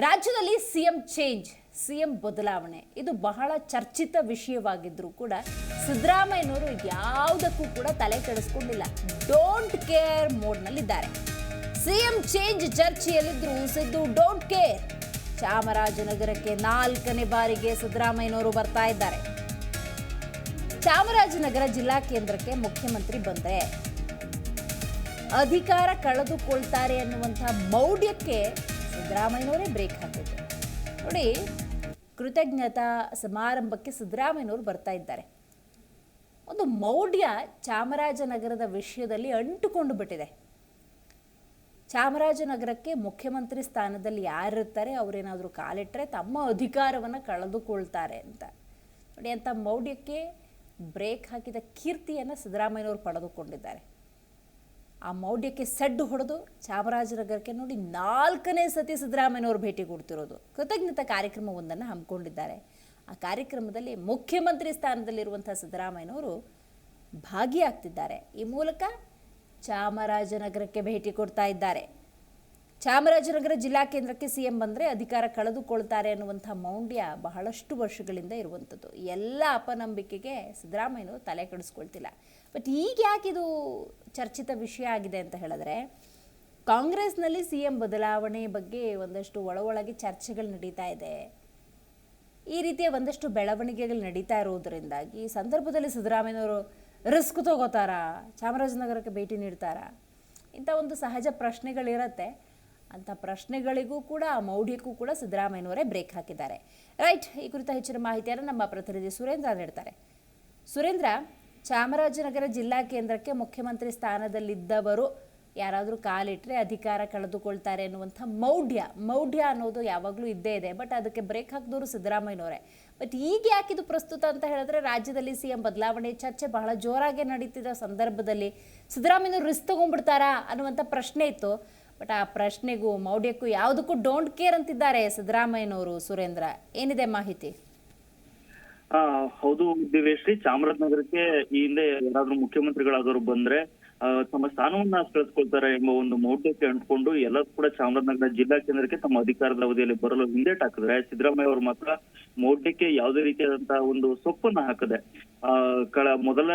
ರಾಜ್ಯದಲ್ಲಿ CM change, CM ಬದಲಾವಣೆ. ಇದು ಬಹಳ ಚರ್ಚಿತ ವಿಷಯವಾಗಿದ್ರೂ ಕೂಡ ಸಿದ್ದರಾಮಯ್ಯನವರು ಯಾವುದಕ್ಕೂ ಕೂಡ ತಲೆ ಕೆಡಿಸ್ಕೊಂಡಿಲ್ಲ. ಡೋಂಟ್ ಕೇರ್ ಮೋಡ್ನಲ್ಲಿದ್ದಾರೆ. ಸಿಎಂ ಚೇಂಜ್ ಚರ್ಚೆಯಲ್ಲಿದ್ರು ಸಿದ್ದು ಡೋಂಟ್ ಕೇರ್ ಚಾಮರಾಜನಗರಕ್ಕೆ ನಾಲ್ಕನೇ ಬಾರಿಗೆ ಸಿದ್ದರಾಮಯ್ಯನವರು ಬರ್ತಾ ಇದ್ದಾರೆ. ಚಾಮರಾಜನಗರ ಜಿಲ್ಲಾ ಕೇಂದ್ರಕ್ಕೆ ಮುಖ್ಯಮಂತ್ರಿ ಬಂದ್ರೆ ಅಧಿಕಾರ ಕಳೆದುಕೊಳ್ತಾರೆ ಅನ್ನುವಂಥ ಮೌಢ್ಯಕ್ಕೆ ಸಿದ್ದರಾಮಯ್ಯನವರೇ ಬ್ರೇಕ್ ಹಾಕಿದ್ರು ನೋಡಿ, ಕೃತಜ್ಞತಾ ಸಮಾರಂಭಕ್ಕೆ ಸಿದ್ದರಾಮಯ್ಯನವರು ಬರ್ತಾ ಇದ್ದಾರೆ. ಒಂದು ಮೌಢ್ಯ ಚಾಮರಾಜನಗರದ ವಿಷಯದಲ್ಲಿ ಅಂಟುಕೊಂಡು ಬಿಟ್ಟಿದೆ. ಚಾಮರಾಜನಗರಕ್ಕೆ ಮುಖ್ಯಮಂತ್ರಿ ಸ್ಥಾನದಲ್ಲಿ ಯಾರಿರ್ತಾರೆ, ಅವರೇನಾದರೂ ಕಾಲಿಟ್ಟರೆ ತಮ್ಮ ಅಧಿಕಾರವನ್ನು ಕಳೆದುಕೊಳ್ತಾರೆ ಅಂತ. ನೋಡಿ ಅಂಥ ಮೌಢ್ಯಕ್ಕೆ ಬ್ರೇಕ್ ಹಾಕಿದ ಕೀರ್ತಿಯನ್ನು ಸಿದ್ದರಾಮಯ್ಯನವರು ಪಡೆದುಕೊಂಡಿದ್ದಾರೆ. ಆ ಮೌಢ್ಯಕ್ಕೆ ಸಡ್ಡು ಹೊಡೆದು ಚಾಮರಾಜನಗರಕ್ಕೆ ನೋಡಿ ನಾಲ್ಕನೇ ಸತಿ ಸಿದ್ದರಾಮಯ್ಯನವರು ಭೇಟಿ ಕೊಡ್ತಿರೋದು. ಕೃತಜ್ಞತಾ ಕಾರ್ಯಕ್ರಮವೊಂದನ್ನು ಹಮ್ಮಿಕೊಂಡಿದ್ದಾರೆ. ಆ ಕಾರ್ಯಕ್ರಮದಲ್ಲಿ ಮುಖ್ಯಮಂತ್ರಿ ಸ್ಥಾನದಲ್ಲಿರುವಂಥ ಸಿದ್ದರಾಮಯ್ಯನವರು ಭಾಗಿಯಾಗ್ತಿದ್ದಾರೆ. ಈ ಮೂಲಕ ಚಾಮರಾಜನಗರಕ್ಕೆ ಭೇಟಿ ಕೊಡ್ತಾ ಇದ್ದಾರೆ. ಚಾಮರಾಜನಗರ ಜಿಲ್ಲಾ ಕೇಂದ್ರಕ್ಕೆ ಸಿಎಂ ಬಂದರೆ ಅಧಿಕಾರ ಕಳೆದುಕೊಳ್ತಾರೆ ಅನ್ನುವಂಥ ಮೌಂಡ್ಯ ಬಹಳಷ್ಟು ವರ್ಷಗಳಿಂದ ಇರುವಂಥದ್ದು. ಎಲ್ಲ ಅಪನಂಬಿಕೆಗೆ ಸಿದ್ದರಾಮಯ್ಯನವರು ತಲೆ ಕೆಡಿಸ್ಕೊಳ್ತಿಲ್ಲ. ಬಟ್ ಈಗ ಯಾಕೆ ಇದು ಚರ್ಚಿತ ವಿಷಯ ಆಗಿದೆ ಅಂತ ಹೇಳಿದ್ರೆ, ಕಾಂಗ್ರೆಸ್ನಲ್ಲಿ ಸಿ ಎಂ ಬದಲಾವಣೆ ಬಗ್ಗೆ ಒಂದಷ್ಟು ಒಳ ಒಳಗೆ ಚರ್ಚೆಗಳು ನಡೀತಾ ಇದೆ. ಈ ರೀತಿಯ ಒಂದಷ್ಟು ಬೆಳವಣಿಗೆಗಳು ನಡೀತಾ ಇರುವುದರಿಂದಾಗಿ ಈ ಸಂದರ್ಭದಲ್ಲಿ ಸಿದ್ದರಾಮಯ್ಯನವರು ರಿಸ್ಕ್ ತಗೋತಾರಾ? ಚಾಮರಾಜನಗರಕ್ಕೆ ಭೇಟಿ ನೀಡ್ತಾರಾ? ಇಂಥ ಒಂದು ಸಹಜ ಪ್ರಶ್ನೆಗಳಿರತ್ತೆ. ಅಂಥ ಪ್ರಶ್ನೆಗಳಿಗೂ ಕೂಡ ಆ ಮೌಢ್ಯಕ್ಕೂ ಕೂಡ ಸಿದ್ದರಾಮಯ್ಯನವರೇ ಬ್ರೇಕ್ ಹಾಕಿದ್ದಾರೆ. ರೈಟ್ ಈ ಕುರಿತ ಹೆಚ್ಚಿನ ಮಾಹಿತಿಯನ್ನು ನಮ್ಮ ಪ್ರತಿನಿಧಿ ಸುರೇಂದ್ರ ನೀಡ್ತಾರೆ. ಸುರೇಂದ್ರ, ಚಾಮರಾಜನಗರ ಜಿಲ್ಲಾ ಕೇಂದ್ರಕ್ಕೆ ಮುಖ್ಯಮಂತ್ರಿ ಸ್ಥಾನದಲ್ಲಿದ್ದವರು ಯಾರಾದರೂ ಕಾಲಿಟ್ಟರೆ ಅಧಿಕಾರ ಕಳೆದುಕೊಳ್ತಾರೆ ಅನ್ನುವಂಥ ಮೌಢ್ಯ. ಮೌಢ್ಯ ಅನ್ನೋದು ಯಾವಾಗಲೂ ಇದ್ದೇ ಇದೆ ಬಟ್ ಅದಕ್ಕೆ ಬ್ರೇಕ್ ಹಾಕಿದವರು ಸಿದ್ದರಾಮಯ್ಯನವರೇ. ಬಟ್ ಈಗ ಯಾಕಿದು ಪ್ರಸ್ತುತ ಅಂತ ಹೇಳಿದ್ರೆ, ರಾಜ್ಯದಲ್ಲಿ ಸಿ ಎಂ ಬದಲಾವಣೆ ಚರ್ಚೆ ಬಹಳ ಜೋರಾಗಿ ನಡೀತಿದ್ದ ಸಂದರ್ಭದಲ್ಲಿ ಸಿದ್ದರಾಮಯ್ಯನವರು ರಿಸ್ಕ್ ತೊಗೊಂಡ್ಬಿಡ್ತಾರಾ ಅನ್ನುವಂಥ ಪ್ರಶ್ನೆ ಇತ್ತು. ಬಟ್ ಆ ಪ್ರಶ್ನೆಗೂ ಮೌಢ್ಯಕ್ಕೂ ಯಾವುದಕ್ಕೂ ಡೋಂಟ್ ಕೇರ್ ಅಂತಿದ್ದಾರೆ ಸಿದ್ದರಾಮಯ್ಯನವರು, ಸುರೇಂದ್ರ. ಏನಿದೆ ಮಾಹಿತಿ? ಹೌದು, ದಿವ್ಯಶ್ರೀ. ಚಾಮರಾಜನಗರಕ್ಕೆ ಈ ಹಿಂದೆ ಯಾರಾದ್ರೂ ಮುಖ್ಯಮಂತ್ರಿಗಳಾದವರು ಬಂದ್ರೆ ತಮ್ಮ ಸ್ಥಾನವನ್ನ ಕಳೆದುಕೊಳ್ತಾರೆ ಎಂಬ ಒಂದು ಮೌಢ್ಯಕ್ಕೆ ಅಂಟ್ಕೊಂಡು ಎಲ್ಲರೂ ಕೂಡ ಚಾಮರಾಜನಗರ ಜಿಲ್ಲಾ ಕೇಂದ್ರಕ್ಕೆ ತಮ್ಮ ಅಧಿಕಾರದ ಅವಧಿಯಲ್ಲಿ ಬರಲು ಹಿಂದೇಟ್ ಹಾಕಿದ್ರೆ ಸಿದ್ದರಾಮಯ್ಯ ಅವರು ಮಾತ್ರ ಮೌಢ್ಯಕ್ಕೆ ಯಾವುದೇ ರೀತಿಯಾದಂತಹ ಒಂದು ಸೊಪ್ಪನ್ನ ಹಾಕದೆ, ಆ, ಕಳ ಮೊದಲ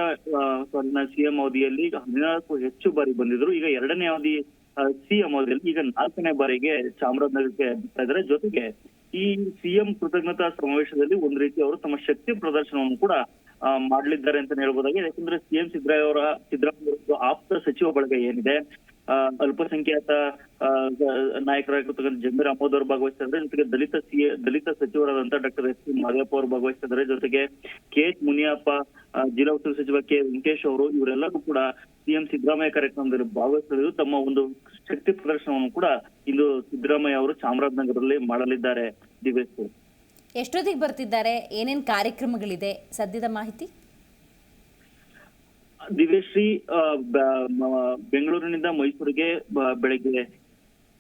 ಸಿಎಂ ಅವಧಿಯಲ್ಲಿ ಹದಿನಾಲ್ಕು ಹೆಚ್ಚು ಬಾರಿ ಬಂದಿದ್ರು. ಈಗ ಎರಡನೇ ಅವಧಿ ಸಿಎಂ ಅವಧಿಯಲ್ಲಿ ಈಗ ನಾಲ್ಕನೇ ಬಾರಿಗೆ ಚಾಮರಾಜನಗರಕ್ಕೆ ಬರ್ತಾ ಜೊತೆಗೆ ಈ ಸಿಎಂ ಕೃತಜ್ಞತಾ ಸಮಾವೇಶದಲ್ಲಿ ಒಂದ್ ರೀತಿ ಅವರು ತಮ್ಮ ಶಕ್ತಿ ಪ್ರದರ್ಶನವನ್ನು ಕೂಡ ಮಾಡ್ಲಿದ್ದಾರೆ ಅಂತ ಹೇಳ್ಬೋದಾಗಿದೆ ಯಾಕಂದ್ರೆ ಸಿಎಂ ಸಿದ್ದರಾಮಯ್ಯ ಅವರ, ಸಿದ್ದರಾಮಯ್ಯ ಆಪ್ತ ಸಚಿವ ಬಳಗ ಏನಿದೆ ಅಲ್ಪಸಂಖ್ಯಾತ ನಾಯಕರಾಗಿರ್ತಕ್ಕಂಥ ಜಮೀರ್ ಅಹಮದ್ ಅವರು ಭಾಗವಹಿಸಿದ್ರೆ ಜೊತೆಗೆ ದಲಿತ ಸಿ ದಲಿತ ಸಚಿವರಾದಂತ ಡಾಕ್ಟರ್ ಎಸ್ ಪಿ ಮಾದೇವಪ್ಪ ಅವರು ಜೊತೆಗೆ ಕೆ ಎಚ್ ಮುನಿಯಪ್ಪ ಜಿಲ್ಲಾ ಉಸ್ತುವಾರಿ ಸಚಿವ ಕೆ ವೆಂಕಟೇಶ್ ಅವರು, ಇವರೆಲ್ಲರೂ ಕೂಡ ಸಿಎಂ ಸಿದ್ದರಾಮಯ್ಯ ಕಾರ್ಯಕ್ರಮದಲ್ಲಿ ಭಾಗವಹಿಸಲಿದ್ದು ತಮ್ಮ ಒಂದು ಶಕ್ತಿ ಪ್ರದರ್ಶನವನ್ನು ಕೂಡ ಇಂದು ಸಿದ್ದರಾಮಯ್ಯ ಅವರು ಚಾಮರಾಜನಗರದಲ್ಲಿ ಮಾಡಲಿದ್ದಾರೆ. ದಿವೇಶ್ ಎಷ್ಟೊತ್ತಿಗೆ ಬರ್ತಿದ್ದಾರೆ? ಏನೇನು ಕಾರ್ಯಕ್ರಮಗಳಿದೆ? ಸದ್ಯದ ಮಾಹಿತಿ? ದಿವ್ಯಶ್ರೀ ಬೆಂಗಳೂರಿನಿಂದ ಮೈಸೂರಿಗೆ ಬೆಳಗ್ಗೆ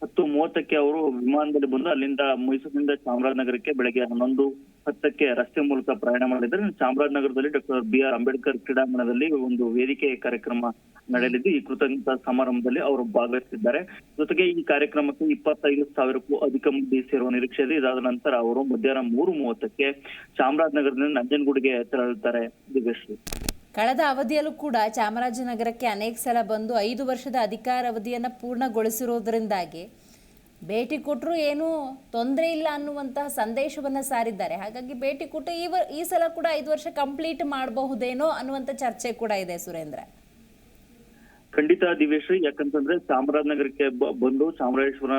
ಹತ್ತು ಮೂವತ್ತಕ್ಕೆ ಅವರು ವಿಮಾನದಲ್ಲಿ ಬಂದು ಅಲ್ಲಿಂದ ಮೈಸೂರಿನಿಂದ ಚಾಮರಾಜನಗರಕ್ಕೆ ಬೆಳಗ್ಗೆ ಹನ್ನೊಂದು ಹತ್ತಕ್ಕೆ ರಸ್ತೆ ಮೂಲಕ ಪ್ರಯಾಣ ಮಾಡಿದ್ದಾರೆ ಚಾಮರಾಜನಗರದಲ್ಲಿ ಡಾಕ್ಟರ್ ಬಿ ಆರ್ ಅಂಬೇಡ್ಕರ್ ಕ್ರೀಡಾಂಗಣದಲ್ಲಿ ಒಂದು ವೇದಿಕೆ ಕಾರ್ಯಕ್ರಮ ನಡೆಯಲಿದ್ದು, ಈ ಕೃತಜ್ಞತಾ ಸಮಾರಂಭದಲ್ಲಿ ಅವರು ಭಾಗವಹಿಸಿದ್ದಾರೆ. ಜೊತೆಗೆ ಈ ಕಾರ್ಯಕ್ರಮಕ್ಕೆ ಇಪ್ಪತ್ತೈದು ಸಾವಿರಕ್ಕೂ ಅಧಿಕ ಮಂದಿ ಸೇರುವ ನಿರೀಕ್ಷೆ ಇದೆ ಇದಾದ ನಂತರ ಅವರು ಮಧ್ಯಾಹ್ನ ಮೂರು ಮೂವತ್ತಕ್ಕೆ ಚಾಮರಾಜನಗರದಿಂದ ನಂಜನಗೂಡಿಗೆ ತೆರಳುತ್ತಾರೆ ದಿವ್ಯಶ್ರೀ. ಕಳೆದ ಅವಧಿಯಲ್ಲೂ ಕೂಡ ಚಾಮರಾಜನಗರಕ್ಕೆ ಅನೇಕ ಸಲ ಬಂದು ಐದು ವರ್ಷದ ಅಧಿಕಾರ ಅವಧಿಯನ್ನು ಪೂರ್ಣಗೊಳಿಸಿರೋದ್ರಿಂದಾಗಿ ಭೇಟಿ ಕೊಟ್ಟರು ಏನೂ ತೊಂದರೆ ಇಲ್ಲ ಅನ್ನುವಂತಹ ಸಂದೇಶವನ್ನು ಸಾರಿದ್ದಾರೆ. ಹಾಗಾಗಿ ಭೇಟಿ ಕೊಟ್ಟು ಈ ಈ ಸಲ ಕೂಡ ಐದು ವರ್ಷ ಕಂಪ್ಲೀಟ್ ಮಾಡಬಹುದೇನೋ ಅನ್ನುವಂಥ ಚರ್ಚೆ ಕೂಡ ಇದೆ ಸುರೇಂದ್ರ. ಖಂಡಿತ ದಿವ್ಯಶ್ರೀ, ಯಾಕಂತಂದ್ರೆ ಚಾಮರಾಜನಗರಕ್ಕೆ ಬಂದು ಚಾಮರಾಜೇಶ್ವರ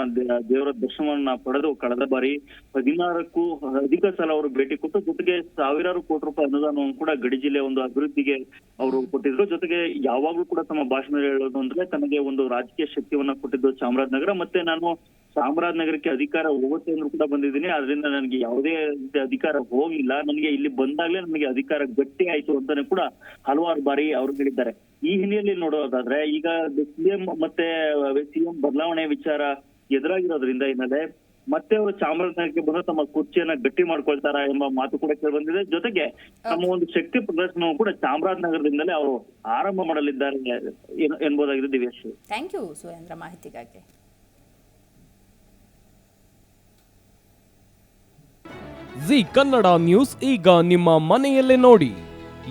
ದೇವರ ದರ್ಶನವನ್ನ ಪಡೆದು ಕಳೆದ ಬಾರಿ ಹದಿನಾರಕ್ಕೂ, ಅಧಿಕ ಸಲ ಅವರು ಭೇಟಿ ಕೊಟ್ಟು, ಜೊತೆಗೆ ಸಾವಿರಾರು ಕೋಟಿ ರೂಪಾಯಿ ಅನುದಾನವನ್ನು ಕೂಡ ಗಡಿ ಜಿಲ್ಲೆ ಒಂದು ಅಭಿವೃದ್ಧಿಗೆ ಅವರು ಕೊಟ್ಟಿದ್ರು. ಜೊತೆಗೆ ಯಾವಾಗ್ಲೂ ಕೂಡ ತಮ್ಮ ಭಾಷಣದಲ್ಲಿ ಹೇಳೋದು ಅಂದ್ರೆ ತನಗೆ ಒಂದು ರಾಜಕೀಯ ಶಕ್ತಿಯನ್ನ ಕೊಟ್ಟಿದ್ದು ಚಾಮರಾಜನಗರ. ಮತ್ತೆ ನಾನು ಚಾಮರಾಜನಗರಕ್ಕೆ ಅಧಿಕಾರ ಹೋಗುತ್ತೆ ಅಂದ್ರೂ ಕೂಡ ಬಂದಿದ್ದೀನಿ. ಅದರಿಂದ ನನಗೆ ಯಾವುದೇ ಅಧಿಕಾರ ಹೋಗಿಲ್ಲ. ನನಗೆ ಇಲ್ಲಿ ಬಂದಾಗ್ಲೇ ನನಗೆ ಅಧಿಕಾರ ಗಟ್ಟಿ ಆಯ್ತು ಅಂತಾನೆ ಕೂಡ ಹಲವಾರು ಬಾರಿ ಅವ್ರು ಹೇಳಿದ್ದಾರೆ. ಈ ಹಿನ್ನೆಲೆಯಲ್ಲಿ ನೋಡೋದಾದ್ರೆ ಈಗ ಸಿಎಂ ಮತ್ತೆ ಸಿಎಂ ಬದಲಾವಣೆ ವಿಚಾರ ಎದುರಾಗಿರೋದ್ರಿಂದ ಹಿನ್ನೆಲೆ ಮತ್ತೆ ಅವರು ಚಾಮರಾಜನಗರಕ್ಕೆ ಬಂದು ತಮ್ಮ ಕುರ್ಚಿಯನ್ನ ಗಟ್ಟಿ ಮಾಡ್ಕೊಳ್ತಾರ ಎಂಬ ಮಾತು ಕೂಡ ಕೇಳಿ ಬಂದಿದೆ. ಜೊತೆಗೆ ತಮ್ಮ ಒಂದು ಶಕ್ತಿ ಪ್ರದರ್ಶನವು ಕೂಡ ಚಾಮರಾಜನಗರದಿಂದಲೇ ಅವರು ಆರಂಭ ಮಾಡಲಿದ್ದಾರೆ ಎನ್- ಎನ್ಬೋದಾಗಿದೆ ದಿವ್ಯಶ್ರೀ ಥ್ಯಾಂಕ್ ಯು ಸುರೇಂದ್ರ ಮಾಹಿತಿಗಾಗಿ. ಜಿ ಕನ್ನಡ ನ್ಯೂಸ್ ಈಗ ನಿಮ್ಮ ಮನೆಯಲ್ಲೇ ನೋಡಿ.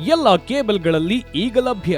ಎಲ್ಲ ಕೇಬಲ್ಗಳಲ್ಲಿ ಈಗ ಲಭ್ಯ.